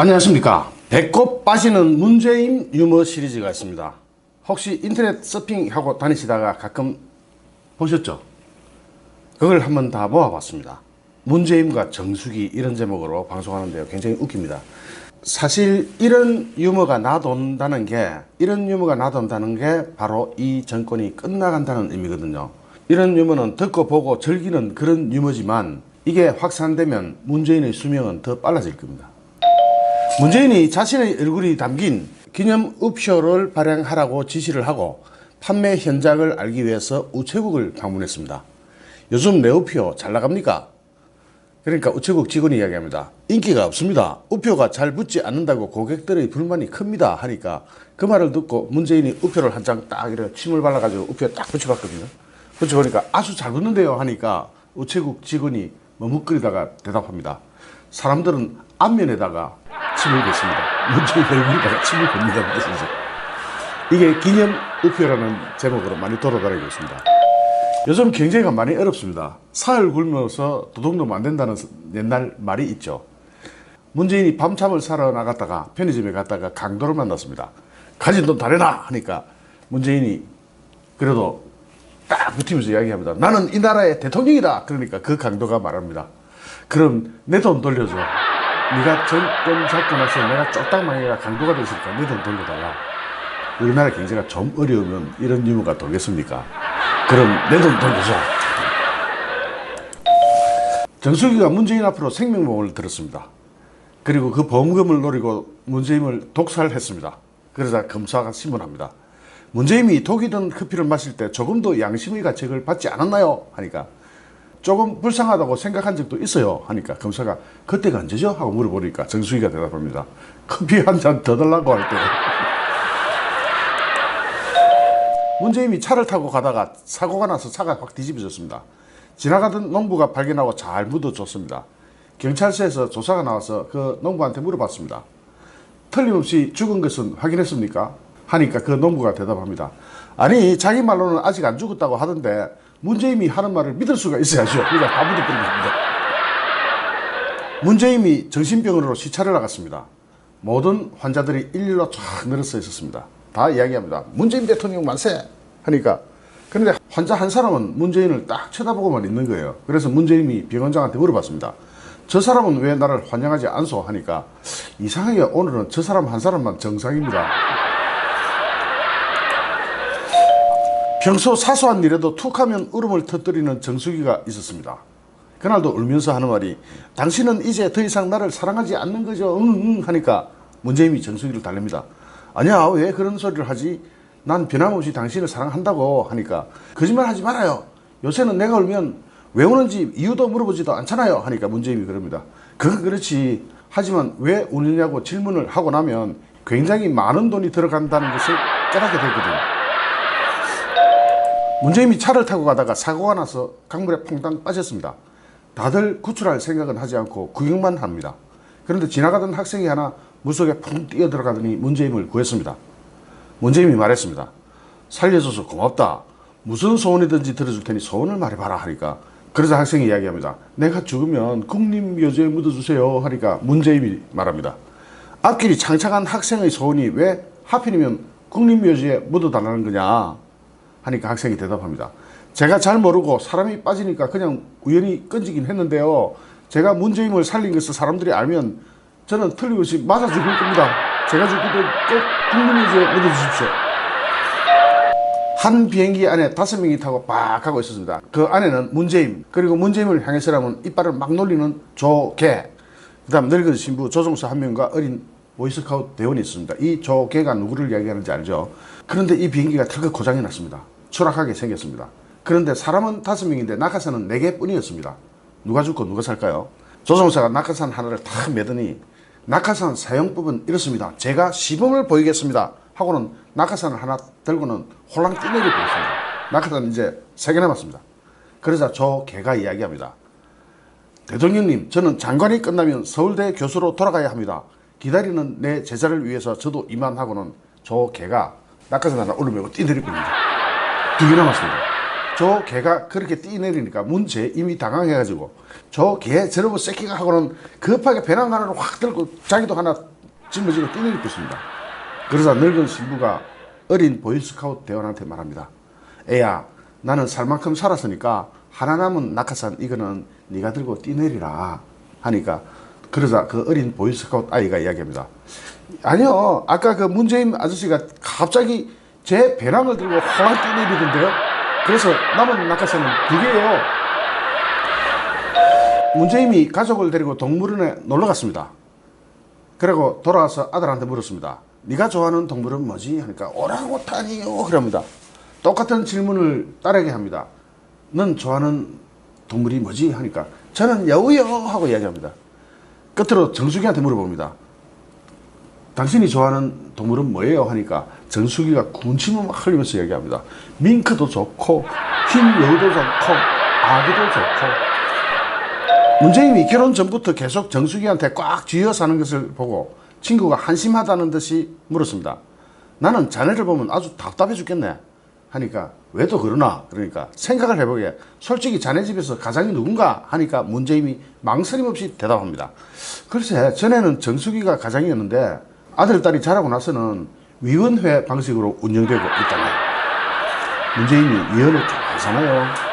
안녕하십니까. 배꼽 빠지는 문재인 유머 시리즈가 있습니다. 혹시 인터넷 서핑하고 다니시다가 가끔 보셨죠? 그걸 한번 다 모아봤습니다. 문재인과 정수기 이런 제목으로 방송하는데요. 굉장히 웃깁니다. 사실 이런 유머가 나돈다는 게 이런 유머가 나돈다는 게 바로 이 정권이 끝나간다는 의미거든요. 이런 유머는 듣고 보고 즐기는 그런 유머지만 이게 확산되면 문재인의 수명은 더 빨라질 겁니다. 문재인이 자신의 얼굴이 담긴 기념 우표를 발행하라고 지시를 하고 판매 현장을 알기 위해서 우체국을 방문했습니다. 요즘 내 우표 잘 나갑니까? 그러니까 우체국 직원이 이야기합니다. 인기가 없습니다. 우표가 잘 붙지 않는다고 고객들의 불만이 큽니다. 하니까 그 말을 듣고 문재인이 우표를 한 장 딱 이렇게 침을 발라가지고 우표 딱 붙여봤거든요. 붙여보니까 아주 잘 붙는데요. 하니까 우체국 직원이 머뭇거리다가 대답합니다. 사람들은 앞면에다가 침을 뱉습니다. 문재인 얼굴에다가 침을 뜻이죠. 이게 기념 우표라는 제목으로 많이 돌아다니고 있습니다. 요즘 경제가 많이 어렵습니다. 사흘 굶어서 도둑놈 안 된다는 옛날 말이 있죠. 문재인이 밤참을 사러 나갔다가 편의점에 갔다가 강도를 만났습니다. 가진 돈 다 내놔! 하니까 문재인이 그래도 딱 붙이면서 이야기합니다. 나는 이 나라의 대통령이다! 그러니까 그 강도가 말합니다. 그럼 내 돈 돌려줘. 네가 정권 잡고 나서 내가 쪽딱 망해가 강도가 됐으니까 내돈 돌려달라. 우리나라 경제가 좀 어려우면 이런 유머가 돌겠습니까? 그럼 내돈 돌려줘. 정수기가 문재인 앞으로 생명보험을 들었습니다. 그리고 그 보험금을 노리고 문재인을 독살했습니다. 그러자 검사가 신문합니다. 문재인이 독이 든 커피를 마실 때 조금도 양심의 가책을 받지 않았나요? 하니까 조금 불쌍하다고 생각한 적도 있어요. 하니까 검사가 그때가 언제죠? 하고 물어보니까 정수기가 대답합니다. 커피 한 잔 더 달라고 할 때. 문재인이 차를 타고 가다가 사고가 나서 차가 확 뒤집어졌습니다. 지나가던 농부가 발견하고 잘 묻어줬습니다. 경찰서에서 조사가 나와서 그 농부한테 물어봤습니다. 틀림없이 죽은 것은 확인했습니까? 하니까 그 농부가 대답합니다. 아니 자기 말로는 아직 안 죽었다고 하던데 문재인이 하는 말을 믿을 수가 있어야죠. 그러니까 다 묻어버린 겁니다. 문재인이 정신병원으로 시찰을 나갔습니다. 모든 환자들이 일일로 쫙 늘어서 있었습니다. 다 이야기합니다. 문재인 대통령 만세! 하니까 그런데 환자 한 사람은 문재인을 딱 쳐다보고만 있는 거예요. 그래서 문재인이 병원장한테 물어봤습니다. 저 사람은 왜 나를 환영하지 않소? 하니까 이상하게 오늘은 저 사람 한 사람만 정상입니다. 평소 사소한 일에도 툭하면 울음을 터뜨리는 정수기가 있었습니다. 그날도 울면서 하는 말이 당신은 이제 더 이상 나를 사랑하지 않는 거죠. 응, 응 하니까 문재인이 정수기를 달랩니다. 아니야 왜 그런 소리를 하지? 난 변함없이 당신을 사랑한다고 하니까 거짓말 하지 말아요. 요새는 내가 울면 왜 우는지 이유도 물어보지도 않잖아요. 하니까 문재인이 그럽니다. 그건 그렇지. 하지만 왜 우느냐고 질문을 하고 나면 굉장히 많은 돈이 들어간다는 것을 깨닫게 되거든요. 문재인이 차를 타고 가다가 사고가 나서 강물에 퐁당 빠졌습니다. 다들 구출할 생각은 하지 않고 구경만 합니다. 그런데 지나가던 학생이 하나 물속에 펑 뛰어 들어가더니 문재인을 구했습니다. 문재인이 말했습니다. 살려줘서 고맙다. 무슨 소원이든지 들어줄 테니 소원을 말해봐라 하니까 그러자 학생이 이야기합니다. 내가 죽으면 국립묘지에 묻어주세요 하니까 문재인이 말합니다. 앞길이 창창한 학생의 소원이 왜 하필이면 국립묘지에 묻어달라는 거냐 하니까 학생이 대답합니다. 제가 잘 모르고 사람이 빠지니까 그냥 우연히 건지긴 했는데요. 제가 문재인을 살린 것을 사람들이 알면 저는 틀림없이 맞아 죽을 겁니다. 제가 죽을 때꼭 국민의주에 묻어주십시오. 한 비행기 안에 다섯 명이 타고 빡 하고 있었습니다. 그 안에는 문재인, 그리고 문재인을 향해서라면 이빨을 막 놀리는 조개, 그 다음 늙은 신부 조종사 한 명과 어린 보이스카우트 대원이 있습니다. 이 조개가 누구를 이야기하는지 알죠? 그런데 이 비행기가 털컥 고장이 났습니다. 추락하게 생겼습니다. 그런데 사람은 다섯 명인데 낙하산은 네 개뿐이었습니다. 누가 죽고 누가 살까요? 조종사가 낙하산 하나를 탁 매더니 낙하산 사용법은 이렇습니다. 제가 시범을 보이겠습니다. 하고는 낙하산을 하나 들고는 홀랑 뛰내려 버렸습니다. 낙하산 이제 세 개 남았습니다. 그러자 저 개가 이야기합니다. 대통령님, 저는 장관이 끝나면 서울대 교수로 돌아가야 합니다. 기다리는 내 제자를 위해서 저도 이만하고는 저 개가 낙하산 하나 올려매고 뛰내려 버립니다. 두 개 남았습니다. 저 개가 그렇게 뛰내리니까 문제 이미 당황해가지고 저 개 저러고 새끼가 하고는 급하게 배낭 하나를 확 들고 자기도 하나 짊어지고 뛰내리고 있습니다. 그러자 늙은 신부가 어린 보이스카우트 대원한테 말합니다. 애야 나는 살 만큼 살았으니까 하나 남은 낙하산 이거는 네가 들고 뛰내리라 하니까 그러자 그 어린 보이스카우트 아이가 이야기합니다. 아니요 아까 그 문재인 아저씨가 갑자기 제 배낭을 들고 호랑 뛰내리던데요. 그래서 남은 낙하산은 두 개예요. 문재인이 가족을 데리고 동물원에 놀러 갔습니다. 그리고 돌아와서 아들한테 물었습니다. 네가 좋아하는 동물은 뭐지? 하니까 오랑우탄이요. 그럽니다. 똑같은 질문을 딸에게 합니다. 넌 좋아하는 동물이 뭐지? 하니까 저는 여우요 하고 이야기합니다. 끝으로 정수기한테 물어봅니다. 당신이 좋아하는 동물은 뭐예요? 하니까 정수기가 군침을 막 흘리면서 이야기합니다. 밍크도 좋고 흰 여우도 좋고 아기도 좋고 문재인이 결혼 전부터 계속 정수기한테 꽉 쥐어 사는 것을 보고 친구가 한심하다는 듯이 물었습니다. 나는 자네를 보면 아주 답답해 죽겠네. 하니까 왜 또 그러나? 그러니까 생각을 해보게 솔직히 자네 집에서 가장이 누군가? 하니까 문재인이 망설임 없이 대답합니다. 글쎄 전에는 정수기가 가장이었는데 아들 딸이 자라고 나서는 위원회 방식으로 운영되고 있다네. 문재인이 위원을 좋아하잖아요.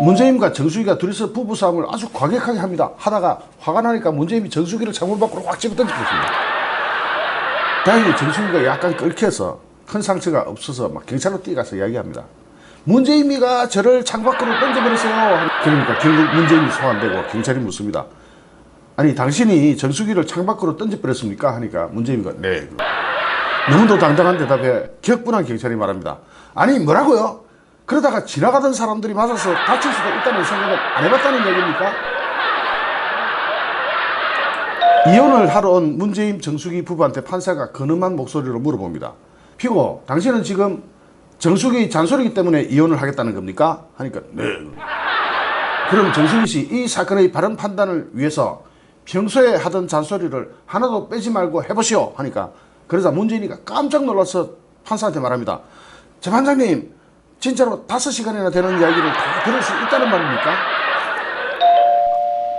문재인과 정수기가 둘이서 부부싸움을 아주 과격하게 합니다. 하다가 화가 나니까 문재인이 정수기를 창문 밖으로 확 집어 던져버렸습니다. 다행히 정수기가 약간 끓여서 큰 상처가 없어서 막 경찰로 뛰어가서 이야기합니다. 문재인이가 저를 창밖으로 던져버렸어요. 그러니까 결국 문재인이 소환되고 경찰이 묻습니다. 아니 당신이 정수기를 창밖으로 던져버렸습니까? 하니까 문재인이가 네. 너무도 당당한 대답에 격분한 경찰이 말합니다. 아니 뭐라고요? 그러다가 지나가던 사람들이 맞아서 다칠 수도 있다는 생각을 안 해봤다는 얘기입니까? 이혼을 하러 온 문재인 정수기 부부한테 판사가 근엄한 목소리로 물어봅니다. 피고, 당신은 지금 정수기 잔소리기 때문에 이혼을 하겠다는 겁니까? 하니까 네. 그럼 정수기 씨이 사건의 바른 판단을 위해서 평소에 하던 잔소리를 하나도 빼지 말고 해보시오 하니까 그러자 문재인이가 깜짝 놀라서 판사한테 말합니다. 재판장님 진짜로 다섯 시간이나 되는 이야기를 다 들을 수 있다는 말입니까?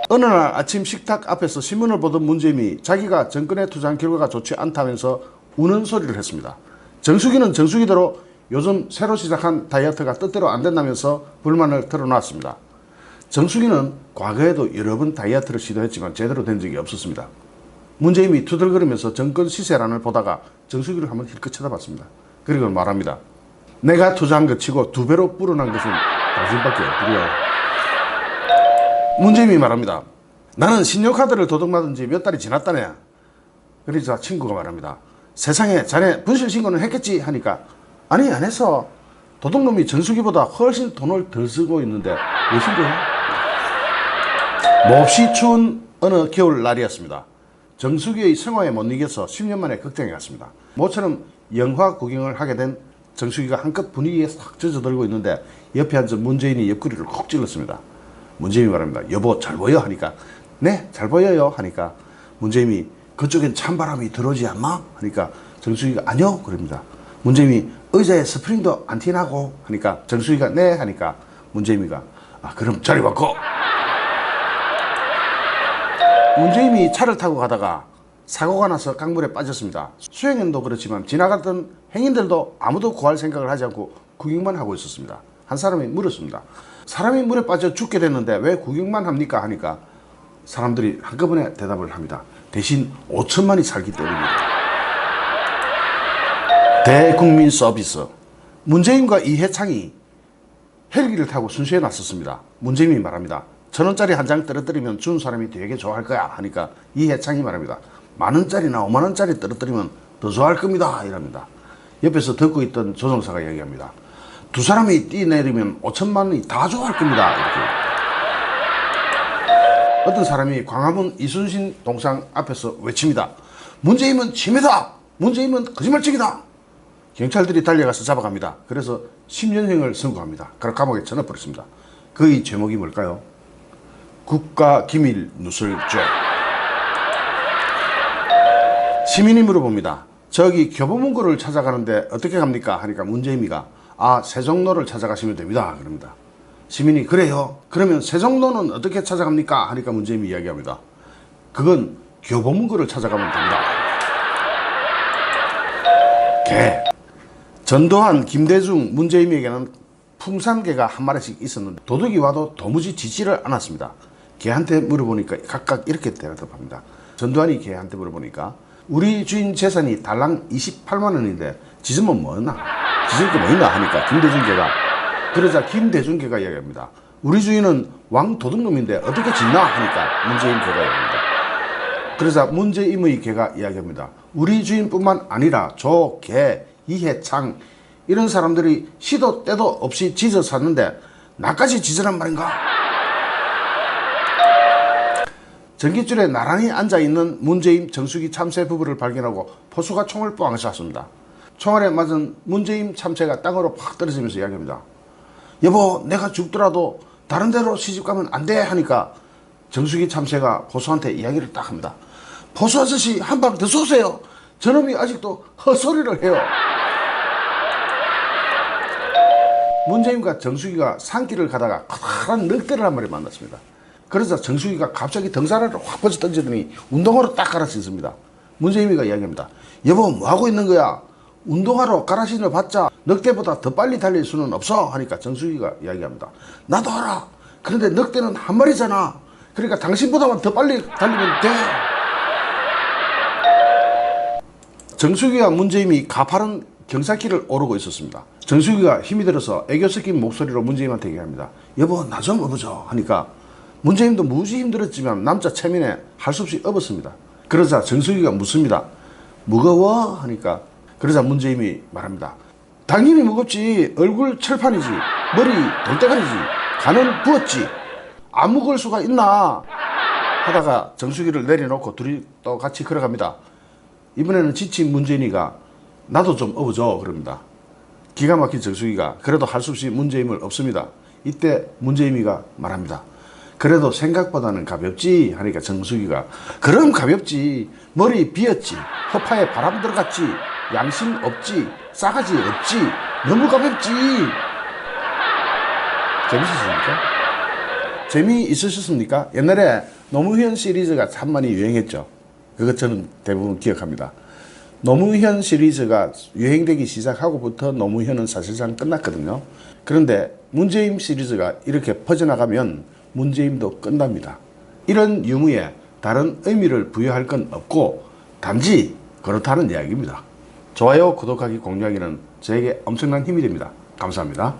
어느 날 아침 식탁 앞에서 신문을 보던 문재인이 자기가 정권에 투자한 결과가 좋지 않다면서 우는 소리를 했습니다. 정수기는 정수기대로 요즘 새로 시작한 다이어트가 뜻대로 안 된다면서 불만을 털어놨습니다. 정수기는 과거에도 여러 번 다이어트를 시도했지만 제대로 된 적이 없었습니다. 문재인이 투덜거리면서 정권 시세란을 보다가 정수기를 한번 힐끗 쳐다봤습니다. 그리고 말합니다. 내가 투자한 것 치고 두 배로 불어난 것은 당신밖에 없구려. 문재인이 말합니다. 나는 신용카드를 도둑맞은 지 몇 달이 지났다네. 그러자 친구가 말합니다. 세상에 자네 분실신고는 했겠지 하니까 아니 안 했어. 도둑놈이 정수기보다 훨씬 돈을 덜 쓰고 있는데 왜 신고해? 몹시 추운 어느 겨울 날이었습니다. 정수기의 생화에 못 이겨서 10년 만에 극장에 갔습니다. 모처럼 영화 구경을 하게 된 정수기가 한껏 분위기에 싹 젖어들고 있는데 옆에 앉은 문재인이 옆구리를 콕 찔렀습니다. 문재인이 말합니다. 여보 잘 보여? 하니까 네 잘 보여요 하니까 문재인이 그쪽엔 찬바람이 들어오지 않나? 하니까 정수기가 아니요 그럽니다. 문재인이 의자에 스프링도 안 티나고 하니까 정수기가 네 하니까 문재인이가 아 그럼 자리 바꿔 문재인이 차를 타고 가다가 사고가 나서 강물에 빠졌습니다. 수행인도 그렇지만 지나갔던 행인들도 아무도 구할 생각을 하지 않고 구경만 하고 있었습니다. 한 사람이 물었습니다. 사람이 물에 빠져 죽게 됐는데 왜 구경만 합니까? 하니까 사람들이 한꺼번에 대답을 합니다. 대신 5천만이 살기 때문입니다. 대국민 서비스. 문재인과 이해창이 헬기를 타고 순시에 나섰습니다. 문재인이 말합니다. 천 원짜리 한 장 떨어뜨리면 준 사람이 되게 좋아할 거야 하니까 이해창이 말합니다. 만 원짜리나 오만 원짜리 떨어뜨리면 더 좋아할 겁니다. 이랍니다. 옆에서 듣고 있던 조종사가 얘기합니다. 두 사람이 뛰내리면 오천만 원이 다 좋아할 겁니다. 이렇게. 어떤 사람이 광화문 이순신 동상 앞에서 외칩니다. 문재인은 침해다! 문재인은 거짓말쟁이다! 경찰들이 달려가서 잡아갑니다. 그래서 10년형을 선고합니다. 그리고 감옥에 쳐넣어버렸습니다. 그의 제목이 뭘까요? 국가기밀 누설죄. 시민이 물어봅니다. 저기 교보문고를 찾아가는데 어떻게 갑니까? 하니까 문재인이가 아 세종로를 찾아가시면 됩니다. 그럽니다. 시민이 그래요. 그러면 세종로는 어떻게 찾아갑니까? 하니까 문재인이 이야기합니다. 그건 교보문고를 찾아가면 됩니다. 개. 전두환, 김대중, 문재인에게는 풍산개가 한 마리씩 있었는데 도둑이 와도 도무지 지지를 않았습니다. 개한테 물어보니까 각각 이렇게 대답합니다. 전두환이 개한테 물어보니까 우리 주인 재산이 달랑 28만 원인데 지으면 뭐나? 지을 게뭐 있나 하니까 김대중 개가 그러자 김대중개가 이야기합니다. 우리 주인은 왕 도둑놈인데 어떻게 짓나 하니까 문재인 개가 이야기합니다. 그러자 문재인의 개가 이야기합니다. 우리 주인뿐만 아니라 조, 개, 이해창 이런 사람들이 시도 때도 없이 지져 샀는데 나까지 지으란 말인가? 전깃줄에 나란히 앉아있는 문재인 정수기 참새 부부를 발견하고 포수가 총을 뻥 쐈습니다. 총알에 맞은 문재인 참새가 땅으로 팍 떨어지면서 이야기합니다. 여보 내가 죽더라도 다른 데로 시집 가면 안 돼 하니까 정수기 참새가 포수한테 이야기를 딱 합니다. 포수 아저씨 한 방 더 쏘세요. 저놈이 아직도 헛소리를 해요. 문재인과 정수기가 산길을 가다가 커다란 늑대를 한 마리 만났습니다. 그러자 정수기가 갑자기 등산화를 확 벗어 던지더니 운동화로 딱 갈아 신습니다. 문재인이가 이야기합니다. 여보 뭐 하고 있는 거야? 갈아 신어 봤자 늑대보다 더 빨리 달릴 수는 없어 하니까 정수기가 이야기합니다. 나도 알아. 그런데 늑대는 한 마리잖아. 그러니까 당신보다만 더 빨리 달리면 돼. 정수기와 문재인이 가파른 경사길을 오르고 있었습니다. 정수기가 힘이 들어서 애교 섞인 목소리로 문재인한테 얘기합니다. 여보 나 좀 업어줘 하니까 문재인도 무지 힘들었지만 남자 체면에 할 수 없이 업었습니다. 그러자 정수기가 묻습니다. 무거워 하니까 그러자 문재인이 말합니다. 당연히 무겁지 얼굴 철판이지 머리 돌대가리지 간은 부었지 안 무거울 수가 있나 하다가 정수기를 내려놓고 둘이 또 같이 걸어갑니다. 이번에는 지친 문재인이가 나도 좀 업어줘 그럽니다. 기가 막힌 정수기가 그래도 할 수 없이 문재인을 없습니다. 이때 문재인이가 말합니다. 그래도 생각보다는 가볍지 하니까 정수기가 그럼 가볍지 머리 비었지 허파에 바람 들어갔지 양심 없지 싸가지 없지 너무 가볍지 재밌으십니까? 재미있으셨습니까? 옛날에 노무현 시리즈가 참 많이 유행했죠. 그것 저는 대부분 기억합니다. 노무현 시리즈가 유행되기 시작하고부터 노무현은 사실상 끝났거든요. 그런데 문재인 시리즈가 이렇게 퍼져나가면 문재인도 끝납니다. 이런 유무에 다른 의미를 부여할 건 없고 단지 그렇다는 이야기입니다. 좋아요, 구독하기, 공유하기는 저에게 엄청난 힘이 됩니다. 감사합니다.